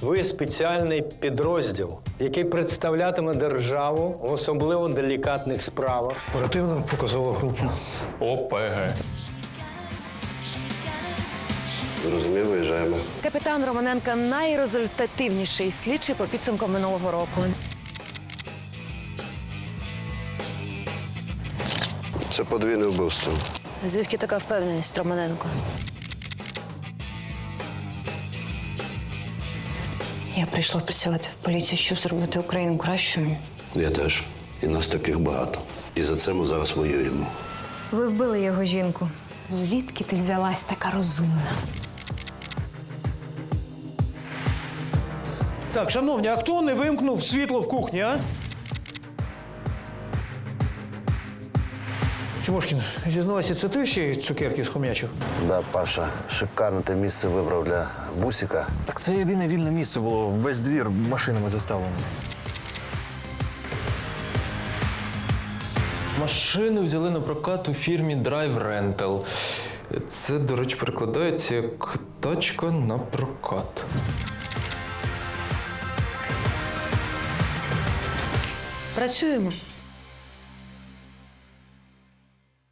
Ви спеціальний підрозділ, який представлятиме державу в особливо делікатних справах. Оперативно показова група. ОПГ. Зрозумів, виїжджаємо. Капітан Романенка найрезультативніший слідчий по підсумкам минулого року. Це подвійне вбивство. Звідки така впевненість, Романенко? Я прийшла працювати в поліцію, щоб зробити Україну кращою. Я теж. І нас таких багато. І за це ми зараз воюємо. Ви вбили його жінку. Звідки ти взялась така розумна? Так, шановні, а хто не вимкнув світло в кухні, а? Тимошкін, зізнавайся, це ти ще цукерки схомячив? Да, Паша, шикарне ти місце вибрав для бусика. Так це єдине вільне місце було весь двір машинами заставлено. Машину взяли на прокат у фірмі Drive Rental. Це, до речі, перекладається як тачка на прокат. Працюємо.